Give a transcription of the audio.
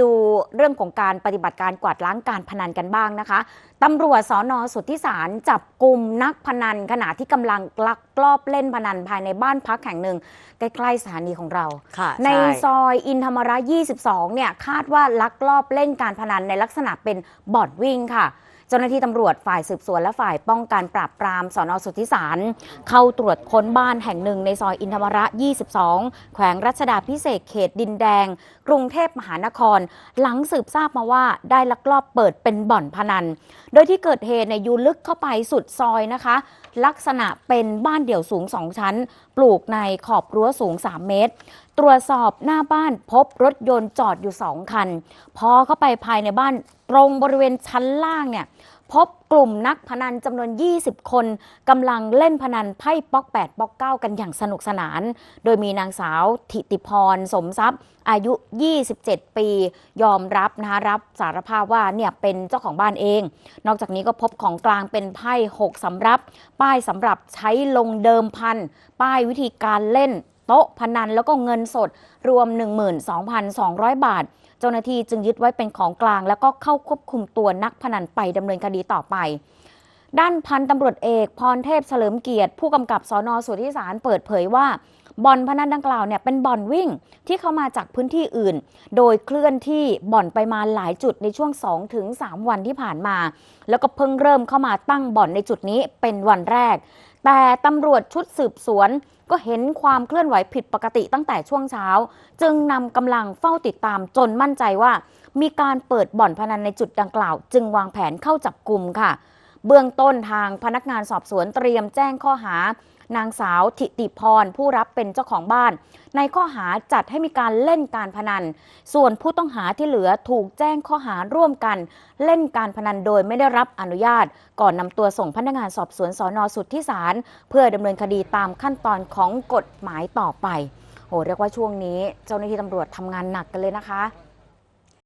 ดูเรื่องของการปฏิบัติการกวาดล้างการพนันกันบ้างนะคะตำรวจสอนอสุทธิสารจับกลุ่มนักพนันขณะที่กำลังลักลอบเล่นพนันภายในบ้านพักแห่งหนึ่ง ใกล้ ๆสถานีของเราค่ะในช่ซอยอินธรรมระ 22 เนี่ยคาดว่าลักลอบเล่นการพนันในลักษณะเป็นบ่อนวิ่งค่ะเจ้าหน้าที่ตำรวจฝ่ายสืบสวนและฝ่ายป้องกันปราบปรามสอนอสุทธิสาร เข้าตรวจค้นบ้านแห่งหนึ่งในซอยอินธรรมระ 22 แขวงรัชดาพิเศษกเขตดินแดง กรุงเทพมหานคร หลังสืบทราบมาว่าได้ลักลอบเปิดเป็นบ่อนพนัน โดยที่เกิดเหตุเนี่ยอยู่ลึกเข้าไปสุดซอยนะคะ ลักษณะเป็นบ้านเดี่ยวสูง 2 ชั้น ปลูกในขอบรั้วสูง 3 เมตร ตรวจสอบหน้าบ้านพบรถยนต์จอดอยู่ 2 คัน พอเข้าไปภายในบ้านตรงบริเวณชั้นล่างเนี่ย พบกลุ่มนักพนันจำนวน 20 คนกำลังเล่นพนันไพ่ป๊อก8ป๊อก9 กันอย่างสนุกสนาน โดยมีนางสาวทิติพรสมทรัพย์ อายุ 27 ปี ยอมรับนะคะรับสารภาพว่าเนี่ยเป็นเจ้าของบ้านเอง นอกจากนี้ก็พบของกลางเป็นไพ่ 6สำรับ ป้ายสำหรับใช้ลงเดิมพัน ป้ายวิธีการเล่น โต๊ะพนันแล้วก็เงินสดรวม 12,200 บาท เจ้าหน้าที่จึงยึดไว้เป็นของกลาง แล้วก็เข้าควบคุมตัวนักพนันไปดำเนินคดีต่อไป ด้านพันตำรวจเอกพรเทพเฉลิมเกียรติ ผู้กำกับสอนอสุทธิสารเปิดเผยว่าบ่อนพนันดังกล่าวเนี่ยเป็นบ่อนวิ่งที่เข้ามาจากพื้นที่อื่น โดยเคลื่อนที่บ่อนไปมาหลายจุดในช่วง2-3ถึง3วันที่ผ่านมา แล้วก็เพิ่งเริ่มเข้ามาตั้งบ่อนในจุดนี้เป็นวันแรก แต่ตำรวจชุดสืบสวนก็เห็นความเคลื่อนไหวผิดปกติตั้งแต่ช่วงเช้า จึงนำกำลังเฝ้าติดตามจนมั่นใจว่า มีการเปิดบ่อนพนันในจุดดังกล่าว จึงวางแผนเข้าจับกลุ่มค่ะ เบื้องต้นทางพนักงานสอบสวนเตรียมแจ้งข้อหานางสาวทิติพรผู้รับเป็นเจ้าของบ้าน ในข้อหาจัดให้มีการเล่นการพนัน ส่วนผู้ต้องหาที่เหลือถูกแจ้งข้อหาร่วมกัน เล่นการพนันโดยไม่ได้รับอนุญาต ก่อนนำตัวส่งพนักงานสอบสวนสอนอสุทธิสารเพื่อดำเนินคดีตามขั้นตอนของกฎหมายต่อไปโหเรียกว่าช่วงนี้ เจ้าหน้าที่ตำรวจทำงานหนักกันเลยนะคะ